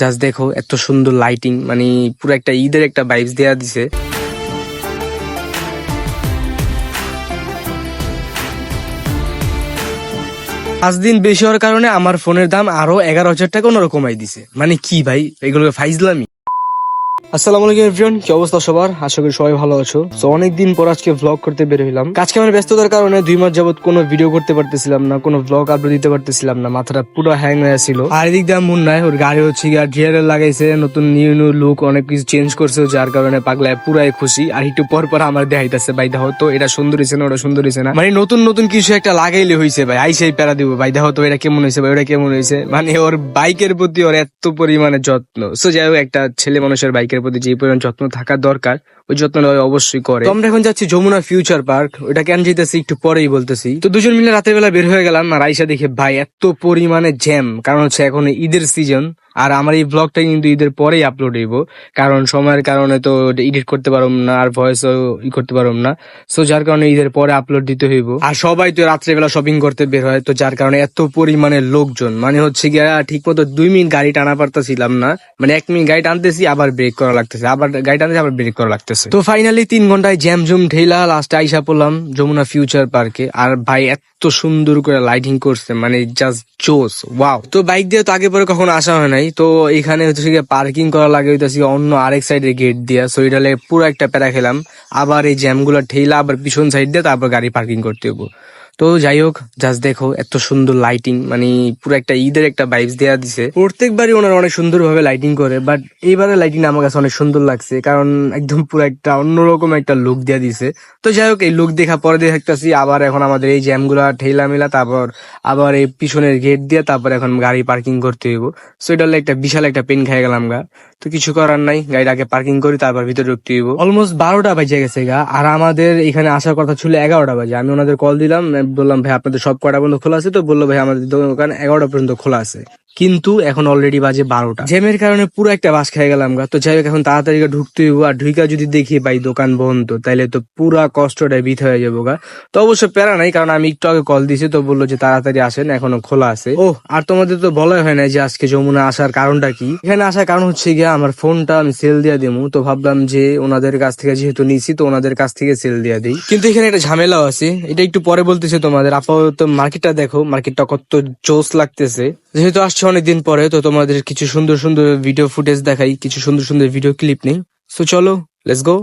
Just দেখো, এত সুন্দর লাইটিং মানে পুরো একটা ঈদের একটা ভাইবস দেওয়া দিছে। পাঁচ দিন বেশি হওয়ার কারণে আমার ফোনের দাম আরও এগারো হাজার টাকা অন্যরকম আই দিছে। মানে কি ভাই? এগুলো ফাইজলামি। আসসালামু আলাইকুম এভরিওয়ান কি অবস্থা সবার? আশা করি সবাই ভালো আছো। তো অনেকদিন পর আজকে ভ্লগ করতে বের হইলাম। আজকে আমার ব্যস্ততার কারণে দুই মাস যাবত কোনো ভিডিও করতে পারতেছিলাম না, কোনো ভ্লগ আপলোড দিতে পারতেছিলাম না। মাথাটা পুরো হ্যাং হয়ে ছিল আর এদিক দিয়ে মুন নাই, ওর গাড়ি হচ্ছে গিয়ে ডিআরএল লাগাইছে, নতুন নিউ নিউ লুক অনেক কিছু চেঞ্জ করছে, যার কারণে পাগলায় পুরাই খুশি। আর একটু পর পর আমার দেখাইতেছে ভাই দেখো তো এটা সুন্দর হয়েছে না, ওটা সুন্দর হয়েছে না। মানে নতুন নতুন কিছু একটা লাগাইলে হয়েছে ভাই আইসেই প্যারা দিব, ভাই দেখো তো এটা কেমন হয়েছে ভাই, ওটা কেমন হয়েছে মানে ওর বাইকের প্রতি ওর এত পরিমাণে যত্ন। সো যাই হোক, একটা ছেলে মানুষের বাইকের প্রতি যে পরিমাণ যত্ন থাকা দরকার, ওই যত্ন অবশ্যই করে। আমরা এখন যাচ্ছি যমুনা ফিউচার পার্ক ওটা কেন যেতেছি একটু পরেই বলতেছি। তো দুজন মিলে রাতের বেলা বের হয়ে গেলাম আর আইসা দেখে, ভাই, এত পরিমাণে জ্যাম কারণ হচ্ছে এখন ঈদের সিজন আর আমার এই ব্লগটা কিন্তু ঈদের পরেই আপলোড হইব। কারণ সময়ের কারণে তো এডিট করতে পারব না, আর ভয়েসও ই করতে পারব না। সো যার কারণে ঈদের পরে আপলোড দিতে হইব। আর সবাই তো রাত্রেবেলা শপিং করতে বের হয়, তো যার কারণে এত পরিমাণে লোকজন। মানে হচ্ছে গিয়া ঠিক মতো দুই মিনিট গাড়ি টানা পারতেছিলাম না। মানে এক মিনিট গাড়ি টানতেছি, আবার ব্রেক করা লাগতেছে। আবার গাড়ি টানতেছি, আবার ব্রেক করা লাগতেছে। তো ফাইনালি তিন ঘন্টায় জ্যাম জুম ঠেলা লাস্টে আইসা পড়লাম যমুনা ফিউচার পার্কে আর ভাই, এত সুন্দর করে লাইটিং করছে মানে জাস্ট জোস ওয়াও তো বাইক দিয়ে তো আগে পরে কখনো আসা হয় নাই। তো এখানে হচ্ছে পার্কিং করা লাগে হইতেছি অন্য আরেক সাইডের গেট দিয়া। সো এটা পুরো একটা প্যারা খেলাম। আবার এই জ্যামগুলো ঠেলা আবার পিছন সাইড দিয়ে তারপর গাড়ি পার্কিং করতে হব তো যাই হোক জাস্ট দেখো, এত সুন্দর লাইটিং মানে পুরো একটা ঈদের একটা ভাইবস দেওয়া দিছে। প্রত্যেকবারই ওনারা অনেক সুন্দর ভাবে লাইটিং করে বাট এইবারে লাইটিং আমার কাছে অনেক সুন্দর লাগছে, কারণ একদম পুরো একটা অন্যরকম একটা লুক দেয়া দিছে। তো যাই হোক এই লুক দেখা পরে দেখতেছি, আবার এখন আমাদের এই জ্যামগুলা ঠেলা মেলা তারপর আবার এই পিছনের গেট দিয়ে তারপর এখন গাড়ি পার্কিং করতে হইব। সো এটা একটা বিশাল একটা পেন খাই গেলাম গা। তো কিছু করার নাই গাড়িটাকে পার্কিং করি, তারপর ভিতরে ঢুকতে হইব। অলমোস্ট বারোটা বাজে গেছে গা, আর আমাদের এখানে আসার কথা ছিল এগারোটা বাজে। আমি ওনাদের কল দিলাম বললাম, ভাই, আপনাদের সব কটা পর্যন্ত খোলা আছে? তো বলল, ভাই, আমাদের দোকান এগারোটা পর্যন্ত খোলা আছে। কিন্তু এখন অলরেডি বাজে বারোটা। জ্যামের কারণে পুরো একটা বাস খেয়ে গেলাম গা। তো যাই হোক, এখন তাড়াতাড়ি ঢুকতে হইব, আর ঢুকা যদি দেখি, ভাই, দোকান বন্ধ তাইলে তো পুরা কষ্টটা বিথ হয়ে যাব গা। তো অবশ্য প্যারা নাই, কারণ আমি একটু আগে কল দিছি, তো বলল যে তাড়াতাড়ি আসেন, এখনও খোলা আছে। ও আর তোমাদের তো বলাই হয় না যে আজকে যমুনা আসার কারণটা কি? এখানে আসার কারণ হচ্ছে গিয়া আমার ফোনটা আমি সেল দিয়ে দিমু। তো ভাবলাম যে ওনাদের কাছ থেকে যেহেতু নিছি, তো ওনাদের কাছ থেকে সেল দিয়ে দিই। কিন্তু এখানে একটা ঝামেলাও আছে। এটা একটু পরে বলতেছে তোমাদের। আপাতত মার্কেটটা দেখো মার্কেটটা কত জোস লাগতেছে। যেহেতু আসছে অনেকদিন পরে, তো তোমাদের কিছু সুন্দর সুন্দর ভিডিও ফুটেজ দেখাই, কিছু সুন্দর সুন্দর ভিডিও ক্লিপ নেই। সো চলো লেটস গো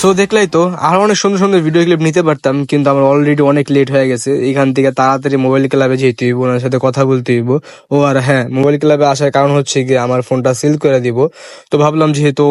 সো দেখলাই তো, আরও অনেক সুন্দর সুন্দর ভিডিও ক্লিপ নিতে পারতাম, কিন্তু আমার অলরেডি অনেক লেট হয়ে গেছে। এখান থেকে তাড়াতাড়ি মোবাইল ক্লাবে যেতে হইব, ওনার সাথে কথা বলতে হইব। ও আর হ্যাঁ মোবাইল ক্লাবে আসার কারণ হচ্ছে গিয়ে আমার ফোনটা সেল করে দিব। তো ভাবলাম যেহেতু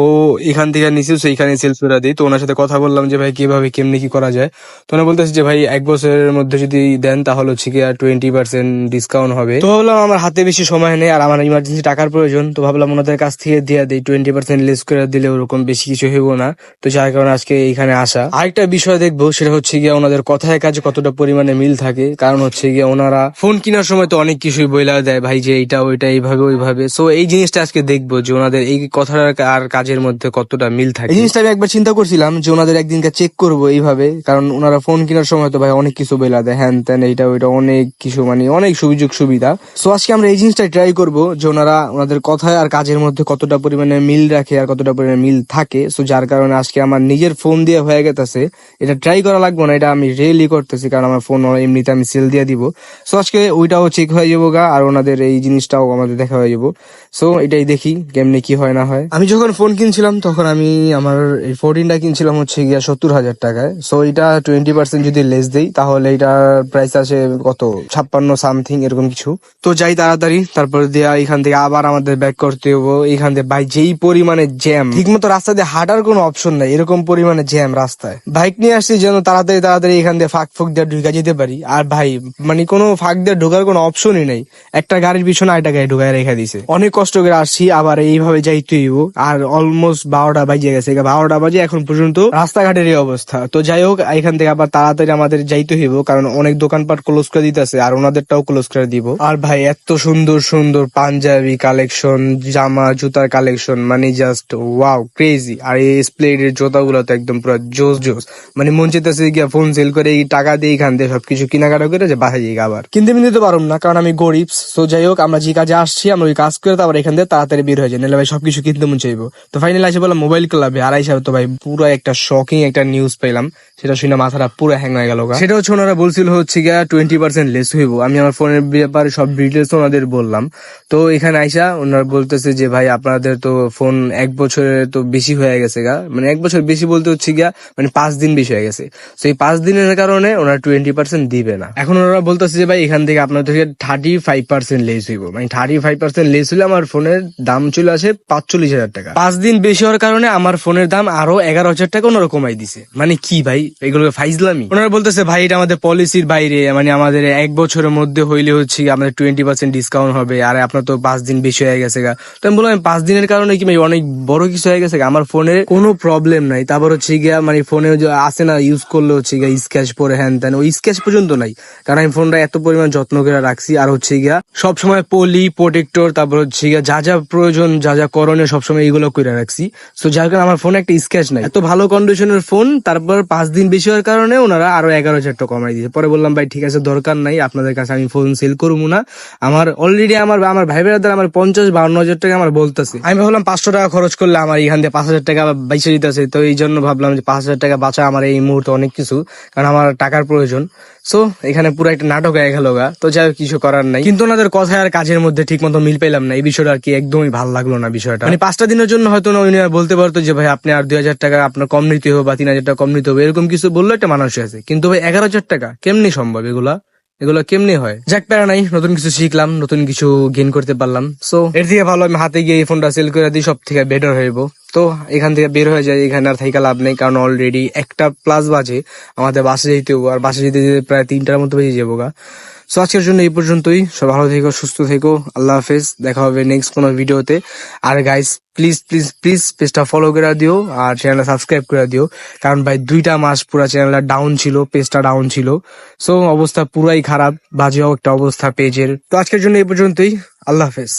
এখান থেকে নিছি তো এইখানে সেল করে দিই। তো ওনার সাথে কথা বললাম যে, ভাই, কীভাবে, কেমনি, কি করা যায়? তো ওনা বলতেছে যে, ভাই, এক বছরের মধ্যে যদি দেন, তাহলে হচ্ছে আর টোয়েন্টি পার্সেন্ট ডিসকাউন্ট হবে। তো ভাবলাম আমার হাতে বেশি সময় নেই, আর আমার ইমার্জেন্সি টাকার প্রয়োজন। তো ভাবলাম ওনাদের কাছ থেকে দিয়ে দিই টোয়েন্টি পার্সেন্ট লেস করে দিলে ওরকম বেশি কিছু হইব না। তো যার কারণে আজকে এইখানে আসা। আরেকটা বিষয় দেখব, সেটা হচ্ছে গিয়ে ওনাদের কথায় কাজে কতটা পরিমাণে মিল থাকে। কারণ হচ্ছে গিয়ে ওনারা ফোন কেনার সময় তো অনেক কিছুই বইলা দেয়, ভাই যে এইটা, ওইটা, এইভাবে, ওইভাবে। সো এই জিনিসটা আজকে দেখব যে ওনাদের এই কথার আর কাজের মধ্যে কতটা মিল থাকে। এই জিনিসটা আমি একবার চিন্তা করছিলাম যে ওনাদের একদিনকে চেক করব এইভাবে, কারণ ওনারা ফোন কেনার সময় তো ভাই অনেক কিছু বইলা দেয়। হ্যান ত্যান, এইটা, ওইটা, অনেক কিছু মানে অনেক সুযোগ সুবিধা। সো আজকে আমরা এই জিনিসটা ট্রাই করব যে ওনারা ওনাদের কথায় আর কাজের মধ্যে কতটা পরিমাণে মিল রাখে আর কতটা পরিমাণে মিল থাকে। সো যার কারণে আজকে আমার নিজের ফোন দিয়ে হয়ে গেছে এটা ট্রাই করা লাগবে না, এটা আমি রিয়েলি করতেছি, কারণ আমার ফোন এমনিতে আমি সেল দিয়ে দিব। সো আজকে ওইটাও চেক হয়ে যাব গা, আর ওনাদের এই জিনিসটাও আমাদের দেখা হয়ে যাব। সো এটাই দেখি, কেমনি কি হয় না হয়। আমি যখন ফোন কিনছিলাম, তখন আমি আমার এই ফোরটিনটা কিনছিলাম হচ্ছে গিয়া সত্তর হাজার টাকায়। সো এটা টোয়েন্টি পার্সেন্ট যদি লেস দেই, তাহলে এটার প্রাইস আছে কত? ছাপ্পান্ন সামথিং এরকম কিছু। তো যাই তাড়াতাড়ি, তারপর দিয়া এখান থেকে আবার আমাদের ব্যাক করতে হব। এখান থেকে ভাই যেই পরিমাণে জ্যাম ঠিক মতো রাস্তা দিয়ে হাঁটার কোনো অপশন নাই, এরকম পরিমাণে জ্যাম রাস্তায়। বাইক নিয়ে আসছি যেন তাড়াতাড়ি তাড়াতাড়ি এখান দিয়ে ফাঁক ফুক দিয়ে ঢুকা যেতে পারি। আর ভাই মানে কোনো ফাঁক দিয়ে ঢোকার কোনো অপশনই নেই। একটা গাড়ির পিছনে আরেকটা গাড়ি ঢুকায় রেখে দিছে। অনেক কষ্ট করে আসছি, আবার এইভাবে যাইতে হইব। আর অলমোস্ট বারোটা বাজে গেছে। বারোটা বাজে, এখন পর্যন্ত রাস্তাঘাটের এই অবস্থা। তো যাই হোক, এখান থেকে আবার তাড়াতাড়ি আমাদের যাইতে হইব, কারণ অনেক দোকানপাট ক্লোজ করে দিতেছে, আর ওনাদেরটাও ক্লোজ করে দিব। আর ভাই, এত সুন্দর সুন্দর পাঞ্জাবি কালেকশন জামা, জুতার কালেকশন মানে জাস্ট ওয়াও ক্রেজি আর এই স্প্লেডের জুতাগুলো তো একদম পুরো জোস জোস। মানে মন চেতেছে গিয়া ফোন সেল করে এই টাকা দিয়ে এখান থেকে সবকিছু কেনাকাটা করে যে বাসায় যাই আবার। কিনতে মিনতে পারুম না, কারণ আমি গরিব। তো যাই হোক, আমরা যে কাজে আসছি, আমরা ওই কাজ করে তারপর এখান থেকে তাড়াতাড়ি বের হয়ে যাই নাহলে ভাই সবকিছু কিনতে মন চাইব। তো ফাইনালি আসে বললাম মোবাইল ক্লাবে আর আইসা তো ভাই পুরো একটা শকিং একটা নিউজ পেলাম সেটা শুনে মাথাটা পুরো হ্যাং হয়ে গেল সেটা হচ্ছে ওনারা বলছিল হচ্ছে গিয়া টোয়েন্টি পার্সেন্ট লেস হইব। আমি আমার ফোনের ব্যাপারে সব ডিটেলস ওনাদের বললাম। তো এখানে আইসা ওনারা বলতেছে যে, ভাই, আপনাদের তো ফোন এক বছরের তো বেশি হয়ে গেছে গা। মানে এক বছর বেশি বলতে হচ্ছে গিয়া মানে পাঁচ দিন বেশি হয়ে গেছে। তো এই পাঁচ দিনের কারণে ওনারা টোয়েন্টি পার্সেন্ট দিবে না। এখন ওনারা বলতেছে যে, ভাই, এখান থেকে আপনাদের থার্টি ফাইভ পার্সেন্ট লেস হইব। মানে থার্টি ফাইভ পার্সেন্ট লেস হলে আমার ফোনের দাম চলে আসে পাঁচচল্লিশ হাজার টাকা। পাঁচ দিন বেশি হওয়ার কারণে আমার ফোনের দাম আরও এগারো হাজার টাকা ওনারা কমাই দিছে। মানে কি ভাই? এগুলো ফাইজলামি? ওনারা বলতেছে, ভাই, এটা আমাদের পলিসির বাইরে। মানে আমাদের এক বছরের মধ্যে হইলে হচ্ছে আমাদের টোয়েন্টি পার্সেন্ট ডিসকাউন্ট হবে। আর আপনার তো পাঁচ দিন বেশি হয়ে গেছে গা। তো আমি বললাম পাঁচ দিনের কারণে কি ভাই অনেক বড় কিছু হয়ে গেছে আমার ফোনে কোনো প্রবলেম নাই। তারপর হচ্ছে গিয়া মানে ফোনে আসে না ইউজ করলে হচ্ছে গিয়া স্ক্যাচ পরে হ্যান ত্যান, ওই স্ক্যাচ পর্যন্ত নাই। কারণ আমি ফোনটা এত পরিমাণ যত্ন করে রাখছি। আর হচ্ছে গিয়া সব সময় পলি প্রোটেক্টর তারপর হচ্ছে গিয়া যা যা প্রয়োজন, যা যা করণীয় সবসময় এইগুলো করে রাখছি। তো যার কারণে আমার ফোনে একটা স্ক্যাচ নাই। এত ভালো কন্ডিশনের ফোন তারপর পাঁচ দিন বেশি হওয়ার কারণে ওনারা আরও এগারো হাজার টাকা কমাই দিয়েছে। পরে বললাম, ভাই, ঠিক আছে, দরকার নাই, আপনাদের কাছে আমি ফোন সেল করব না। আমার অলরেডি আমার আমার ভাই বেড়াদের আমার পঞ্চাশ বাউন্ন হাজার টাকা আমার বলতেছে। আমি ভাবলাম, পাঁচশো টাকা খরচ করলে আমার এখান থেকে পাঁচ হাজার টাকা বাইসে দিতেছে। তো এই জন্য ভাবলাম যে পাঁচ হাজার টাকা বাঁচা আমার এই মুহূর্তে অনেক কিছু, কারণ আমার টাকার প্রয়োজন। সো এখানে পুরো একটা নাটক হয়ে গেল গা। তো যাই কিছু করার নাই। কিন্তু ওনাদের কথায় আর কাজের মধ্যে ঠিক মতো মিল পেলাম না। এই বিষয়টা আর কি একদমই ভালো লাগল না বিষয়টা। মানে পাঁচটা দিনের জন্য হয়তো না উনি বলতে পারতো যে, ভাই, আপনি আর দুই হাজার টাকা আপনার কম নিতে হবে বা তিন হাজার টাকা কম নিতে হবে। এরকম কিছু বলল একটা মানুষ আছে। কিন্তু ভাই, এগারো হাজার টাকা কেমনি সম্ভব এগুলা? এগুলো কেমনি হয়? যাক, প্যারা নাই, নতুন কিছু শিখলাম, নতুন কিছু গেন করতে পারলাম। সো এর থেকে ভালো, আমি হাতে গিয়ে এই ফোনটা সেল করে দিই, সব থেকে বেটার হইব। তো, এখান থেকে বের হয়ে যায় এখানে আর থাইকা লাভ নেই, কারণ অলরেডি একটা প্লাস বাজে। আমাদের বাসে যেতে আর বাসে যেতে যেতে প্রায় তিনটার মতো বেজে যাব গা। সো আজকের জন্য এই পর্যন্তই। সব ভালো থেকো, সুস্থ থেকো। আল্লাহ হাফেজ। দেখা হবে নেক্সট কোনো ভিডিওতে আর গাইস প্লিজ প্লিজ প্লিজ পেজটা ফলো করে দিও আর চ্যানেলটা সাবস্ক্রাইব করে দিও। কারণ ভাই, দুইটা মাস পুরো চ্যানেলটা ডাউন ছিল পেজটা ডাউন ছিল। সো অবস্থা পুরাই খারাপ। বাজেও একটা অবস্থা পেজের তো আজকের জন্য এই পর্যন্তই। আল্লাহ হাফেজ।